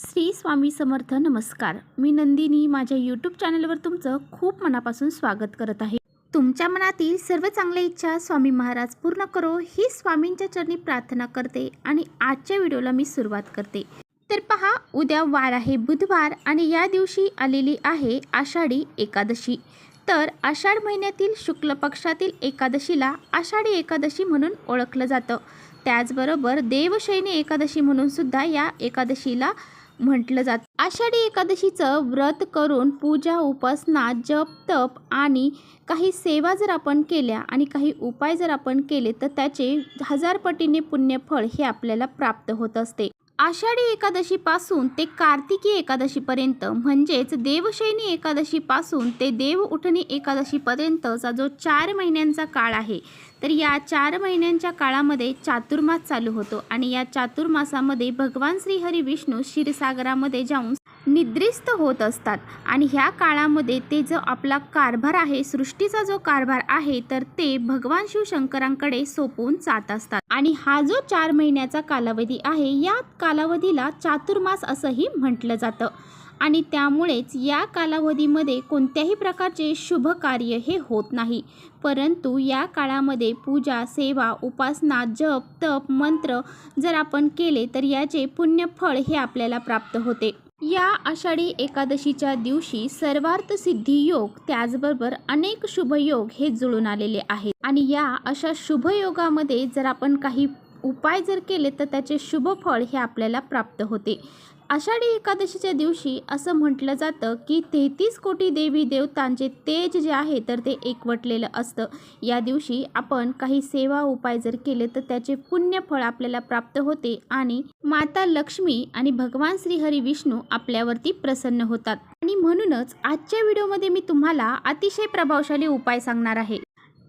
श्री स्वामी समर्थ नमस्कार. मी नंदिनी माझ्या यूट्यूब चॅनलवर तुमचं खूप मनापासून स्वागत करत आहे. तुमच्या मनातील सर्व चांगल्या इच्छा स्वामी महाराज पूर्ण करो ही स्वामींच्या चरणी प्रार्थना करते आणि आजच्या व्हिडिओला मी सुरुवात करते. तर पहा उद्या वार आहे बुधवार आणि या दिवशी आलेली आहे आषाढी एकादशी. तर आषाढ महिन्यातील शुक्ल पक्षातील एकादशीला आषाढी एकादशी म्हणून ओळखलं जातं. त्याचबरोबर देवशयनी एकादशी म्हणून सुद्धा या एकादशीला म्हटलं जातं. आषाढी एकादशीचं व्रत करून पूजा उपासना जप तप आणि काही सेवा जर आपण केल्या आणि काही उपाय जर आपण केले तर त्याचे हजार पटीने पुण्यफळ हे आपल्याला प्राप्त होत असते. आषाढी एकादशीपासून ते कार्तिकी एकादशीपर्यंत म्हणजेच देवशयनी एकादशीपासून ते देव उठणी एकादशीपर्यंतचा जो चार महिन्यांचा काळ आहे तर या चार महिन्यांच्या काळामध्ये चातुर्मास चालू होतो. आणि या चातुर्मासामध्ये भगवान श्रीहरी विष्णू क्षीरसागरामध्ये जाऊन निद्रिस्त होत असतात. आणि ह्या काळामध्ये ते जो आपला कारभार आहे सृष्टीचा जो कारभार आहे तर ते भगवान शिवशंकरांकडे सोपवून जात असतात. आणि हा जो चार महिन्याचा कालावधी आहे या कालावधीला चातुर्मास असंही म्हटलं जातं. आणि त्यामुळेच या कालावधीमध्ये कोणत्याही प्रकारचे शुभ कार्य हे होत नाही. परंतु या काळामध्ये पूजा सेवा उपासना जप तप मंत्र जर आपण केले तर याचे पुण्यफळ हे आपल्याला प्राप्त होते. या आषाढी एकादशीच्या दिवशी सर्वार्थ सिद्धी योग त्याचबरोबर अनेक शुभयोग हे जुळून आलेले आहेत. आणि या अशा शुभयोगामध्ये जर आपण काही उपाय जर केले तर त्याचे शुभ फळ हे आपल्याला प्राप्त होते. आषाढी एकादशीच्या दिवशी असं म्हटलं जातं की तेहतीस कोटी देवी देवतांचे तेज जे आहे तर ते एकवटलेलं असतं. या दिवशी आपण काही सेवा उपाय जर केले तर त्याचे पुण्यफळ आपल्याला प्राप्त होते आणि माता लक्ष्मी आणि भगवान श्रीहरी विष्णू आपल्यावरती प्रसन्न होतात. आणि म्हणूनच आजच्या व्हिडिओमध्ये मी तुम्हाला अतिशय प्रभावशाली उपाय सांगणार आहे.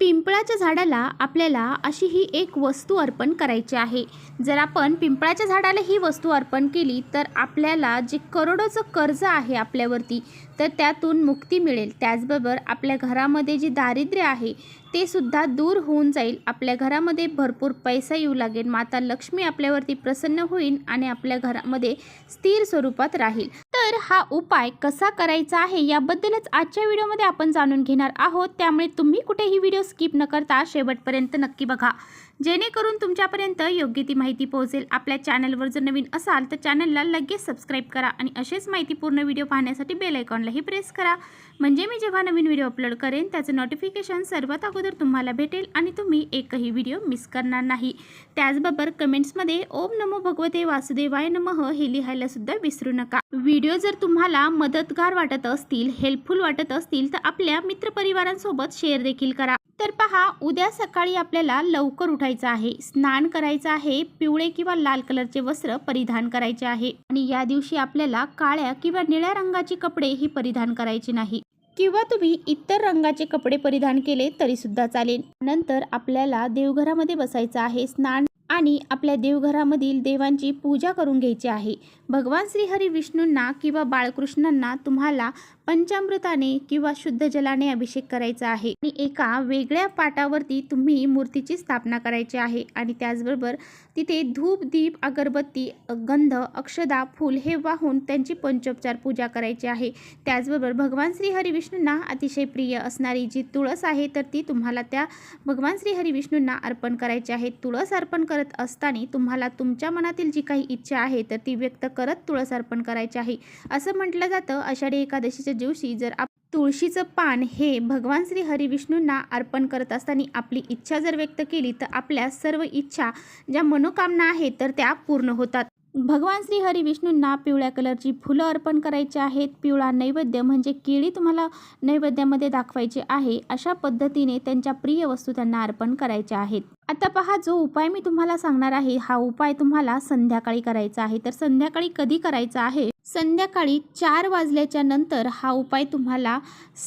पिंपळाच्या झाडाला आपल्याला अशी ही एक वस्तू अर्पण करायची आहे. जर आपण पिंपळाच्या झाडाला ही वस्तू अर्पण केली तर आपल्याला जे करोडोचं कर्ज आहे आपल्यावरती तर त्यातून मुक्ती मिळेल. त्याचबरोबर आपल्या घरामध्ये जे दारिद्र्य आहे ते सुद्धा दूर होऊन जाईल. आपल्या घरामध्ये भरपूर पैसा येऊ लागेल. माता लक्ष्मी आपल्यावरती प्रसन्न होईल आणि आपल्या घरामध्ये स्थिर स्वरूपात राहील. तर हा उपाय कसा करायचा आहे याबद्दलच आजच्या व्हिडिओमध्ये आपण जाणून घेणार आहोत. त्यामुळे तुम्ही कुठेही व्हिडिओ स्किप न करता शेवटपर्यंत नक्की बघा. जेणेकरून तुमच्यापर्यंत योग्य ती माहिती पोहोचेल. आपल्या चॅनलवर जर नवीन असाल तर चॅनलला लगेच सबस्क्राईब करा आणि असेच माहितीपूर्ण व्हिडिओ पाहण्यासाठी बेल आयकॉनलाही प्रेस करा. म्हणजे मी जेव्हा नवीन व्हिडिओ अपलोड करेन त्याचं नोटिफिकेशन सर्वात अगोदर तुम्हाला भेटेल आणि तुम्ही एकही व्हिडिओ मिस करणार नाही. त्याचबरोबर कमेंट्समध्ये ओम नमो भगवते वासुदेवाय नमः हे लिहायलासुद्धा विसरू नका. व्हिडिओ जर तुम्हाला मदतगार वाटत असतील हेल्पफुल वाटत असतील तर आपल्या मित्रपरिवारांसोबत शेअर देखील करा. तर पहा उद्या सकाळी आपल्याला लवकर उठायचं आहे. स्नान करायचं आहे. पिवळे किंवा लाल कलरचे वस्त्र परिधान करायचे आहे. आणि या दिवशी आपल्याला काळ्या किंवा निळ्या रंगाची कपडे ही परिधान करायची नाही. किंवा तुम्ही इतर रंगाचे कपडे परिधान केले तरी सुद्धा चालेल. नंतर आपल्याला देवघरामध्ये बसायचं आहे. स्नान आणि आपल्या देवघरामधील देवांची पूजा करून घ्यायची आहे. भगवान श्रीहरी विष्णूंना किंवा बाळकृष्णांना तुम्हाला पंचामृताने किंवा शुद्ध जलाने अभिषेक करायचा आहे. आणि एका वेगळ्या पाटावरती तुम्ही मूर्तीची स्थापना करायची आहे. आणि त्याचबरोबर तिथे धूप दीप अगरबत्ती गंध अक्षदा फूल हे वाहून त्यांची पंचोपचार पूजा करायची आहे. त्याचबरोबर भगवान श्री विष्णूंना अतिशय प्रिय असणारी जी तुळस आहे तर ती तुम्हाला त्या भगवान श्री विष्णूंना अर्पण करायची आहे. तुळस अर्पण करत असताना तुम्हाला तुमच्या मनातील जी काही इच्छा आहे तर ती व्यक्त करत तुळस अर्पण करायची आहे. असं म्हटलं जातं आषाढी एकादशीच्या दिवशी जर आप तुळशीचं पान हे भगवान श्री हरिविष्णूंना अर्पण करत असताना आपली इच्छा जर व्यक्त केली तर आपल्या सर्व इच्छा ज्या मनोकामना आहेत तर त्या पूर्ण होतात. भगवान श्री हरी विष्णूंना पिवळ्या कलरची फुलं अर्पण करायची आहेत. पिवळा नैवेद्य म्हणजे केळी तुम्हाला नैवेद्यामध्ये दाखवायची आहे. अशा पद्धतीने त्यांच्या प्रिय वस्तू त्यांना अर्पण करायच्या आहेत. आता पहा जो उपाय मी तुम्हाला सांगणार आहे हा उपाय तुम्हाला संध्याकाळी करायचा आहे. तर संध्याकाळी कधी करायचा आहे? संध्याकाळी चार वाजल्याच्या नंतर हा उपाय तुम्हाला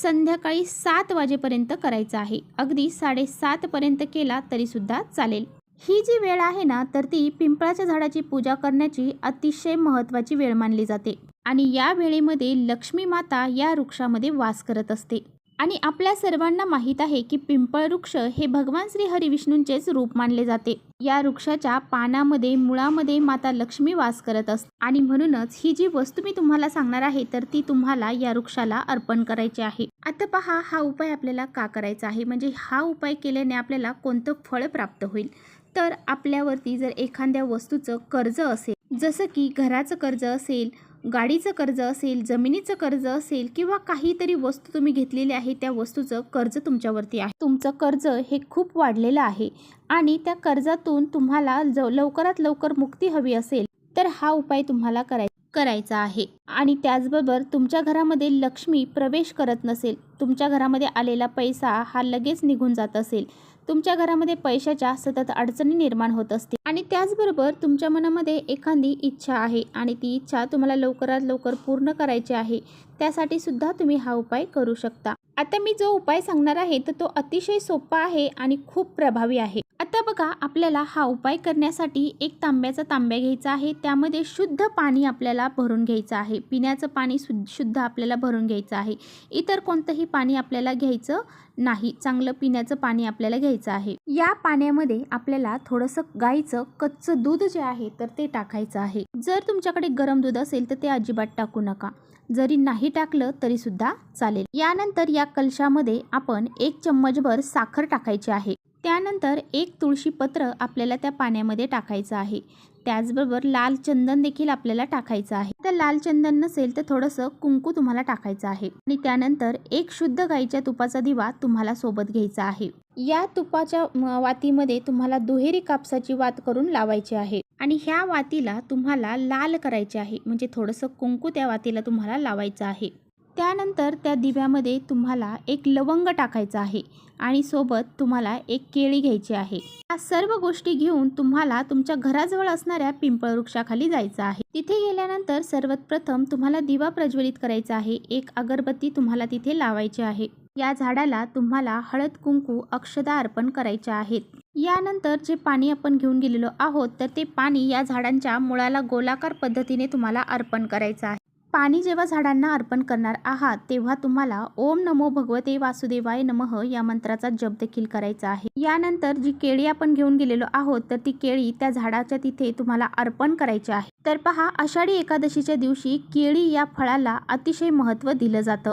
संध्याकाळी सात वाजेपर्यंत करायचा आहे. अगदी साडेसातपर्यंत केला तरीसुद्धा चालेल. ही जी वेळ आहे ना तर ती पिंपळाच्या झाडाची पूजा करण्याची अतिशय महत्त्वाची वेळ मानली जाते. आणि या वेळेमध्ये लक्ष्मी माता या वृक्षामध्ये वास करत असते. आणि आपल्या सर्वांना माहीत आहे की पिंपळ वृक्ष हे भगवान श्री हरिविष्णूंचेच रूप मानले जाते. या वृक्षाच्या पानामध्ये मुळामध्ये माता लक्ष्मी वास करत असते. आणि म्हणूनच ही जी वस्तू मी तुम्हाला सांगणार आहे तर ती तुम्हाला या वृक्षाला अर्पण करायची आहे. आता पहा हा उपाय आपल्याला का करायचा आहे? म्हणजे हा उपाय केल्याने आपल्याला कोणतं फळ प्राप्त होईल? तर आपल्यावरती जर एखाद्या वस्तूचं कर्ज असेल जसं की घराचं कर्ज असेल गाडीचं कर्ज असेल जमिनीचं कर्ज असेल किंवा काहीतरी वस्तू तुम्ही घेतलेली आहे त्या वस्तूचं कर्ज तुमच्यावरती आहे. तुमचं कर्ज हे खूप वाढलेलं आहे आणि त्या कर्जातून तुम्हाला ज लवकरात लवकर मुक्ती हवी असेल तर हा उपाय तुम्हाला कराय करायचा आहे. आणि त्याचबरोबर तुमच्या घरामध्ये लक्ष्मी प्रवेश करत नसेल तुमच्या घरामध्ये आलेला पैसा हा लगेच निघून जात असेल तुमच्या घरामध्ये पैशाच्या सतत अडचणी निर्माण होत असतील. आणि त्याचबरोबर तुमच्या मनामध्ये एखादी इच्छा आहे आणि ती इच्छा तुम्हाला लवकरात लवकर पूर्ण करायची आहे त्यासाठी सुद्धा तुम्ही हा उपाय करू शकता. आता मी जो उपाय सांगणार आहे तर तो अतिशय सोपा आहे आणि खूप प्रभावी आहे. आता बघा आपल्याला हा उपाय करण्यासाठी एक तांब्याचा तांब्या घ्यायचा आहे. त्यामध्ये शुद्ध पाणी आपल्याला भरून घ्यायचं आहे. पिण्याचं पाणी सु शुद्ध आपल्याला भरून घ्यायचं आहे. इतर कोणतंही पाणी आपल्याला घ्यायचं नाही. चांगलं पिण्याचं पाणी आपल्याला घ्यायचं आहे. या पाण्यामध्ये आपल्याला थोडंसं गाईचं कच्चं दूध जे आहे तर ते टाकायचं आहे. जर तुमच्याकडे गरम दूध असेल तर ते अजिबात टाकू नका. जरी नाही टाकलं तरी सुद्धा चालेल. यानंतर या कलशामध्ये आपण एक चम्मचभर साखर टाकायची आहे. त्यानंतर एक तुळशी पत्र आपल्याला त्या पाण्यामध्ये टाकायचं आहे. त्याचबरोबर लाल चंदन देखील आपल्याला टाकायचं आहे. तर लाल चंदन नसेल तर थोडंसं कुंकू तुम्हाला टाकायचं आहे. आणि त्यानंतर एक शुद्ध गाईच्या तुपाचा दिवा तुम्हाला सोबत घ्यायचा आहे. या तुपाच्या वातीमध्ये तुम्हाला दुहेरी कापसाची वात करून लावायची आहे. आणि ह्या वातीला तुम्हाला लाल करायचे आहे. म्हणजे थोडंसं कुंकू त्या वातीला तुम्हाला लावायचं आहे. त्यानंतर त्या दिव्यामध्ये तुम्हाला एक लवंग टाकायचं आहे आणि सोबत तुम्हाला एक केळी घ्यायची आहे. या सर्व गोष्टी घेऊन तुम्हाला तुमच्या घराजवळ असणाऱ्या पिंपळ वृक्षाखाली जायचं आहे. तिथे गेल्यानंतर सर्वात प्रथम तुम्हाला दिवा प्रज्वलित करायचा आहे. एक अगरबत्ती तुम्हाला तिथे लावायची आहे. या झाडाला तुम्हाला हळद कुंकू अक्षदा अर्पण करायच्या आहेत. यानंतर जे पाणी आपण घेऊन गेलेलो आहोत तर ते पाणी या झाडांच्या मुळाला गोलाकार पद्धतीने तुम्हाला अर्पण करायचं आहे. पाणी जेव्हा झाडांना अर्पण करणार आहात तेव्हा तुम्हाला ओम नमो भगवते वासुदेवाय नमः या मंत्राचा जप देखील करायचा आहे. यानंतर जी केळी आपण घेऊन गेलेलो आहोत तर ती केळी त्या झाडाच्या तिथे तुम्हाला अर्पण करायची आहे. तर पहा आषाढी एकादशीच्या दिवशी केळी या फळाला अतिशय महत्त्व दिलं जातं.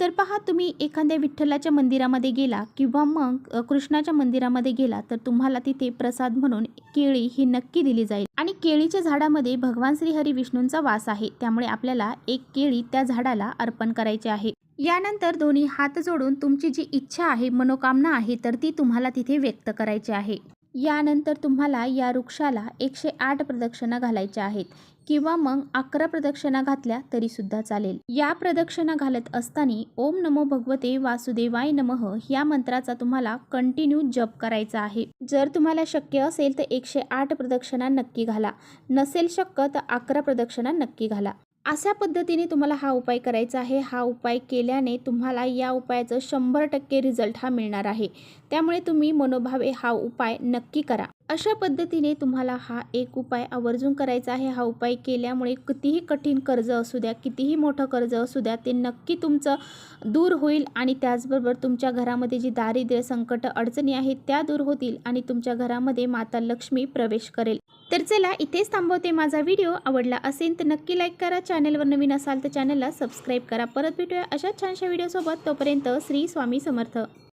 तर पहा तुम्ही एखाद्या विठ्ठलाच्या मंदिरामध्ये गेला किंवा मग कृष्णाच्या मंदिरामध्ये गेला तर तुम्हाला तिथे प्रसाद म्हणून केळी ही नक्की दिली जाईल. आणि केळीच्या झाडामध्ये भगवान श्री हरी विष्णूंचा वास आहे. त्यामुळे आपल्याला एक केळी त्या झाडाला अर्पण करायची आहे. यानंतर दोन्ही हात जोडून तुमची जी इच्छा आहे मनोकामना आहे तर ती तुम्हाला तिथे व्यक्त करायची आहे. यानंतर तुम्हाला या वृक्षाला एकशे आठ प्रदक्षिणा घालायच्या आहेत. किंवा मग अकरा प्रदक्षिणा घातल्या तरी सुद्धा चालेल. या प्रदक्षिणा घालत असताना ओम नमो भगवते वासुदेवाय नमः या मंत्राचा तुम्हाला कंटिन्यू जप करायचा आहे. जर तुम्हाला शक्य असेल तर एकशे आठ प्रदक्षिणा नक्की घाला. नसेल शक्य तर अकरा प्रदक्षिणा नक्की घाला. अशा पद्धतीने तुम्हाला हा उपाय करायचा आहे. हा उपाय केल्याने तुम्हाला या उपायाचं शंभर टक्के रिझल्ट हा मिळणार आहे. त्यामुळे तुम्ही मनोभावे हा उपाय नक्की करा. अशा पद्धतीने तुम्हाला हा एक उपाय आवर्जून करायचा आहे. हा उपाय केल्यामुळे कितीही कठीण कर्ज असू द्या कितीही मोठं कर्ज असू द्या ते नक्की तुमचं दूर होईल आणि त्याचबरोबर तुमच्या घरामध्ये जी दारिद्र्य संकट अडचणी आहेत त्या दूर होतील आणि तुमच्या घरामध्ये माता लक्ष्मी प्रवेश करेल. तर चला इथेच थांबवते माझा व्हिडिओ. आवडला असेल तर नक्की लाईक करा. चॅनलवर नवीन असाल तर चॅनलला सबस्क्राईब करा. परत भेटूया अशाच छानशा व्हिडिओसोबत. तोपर्यंत श्री स्वामी समर्थ.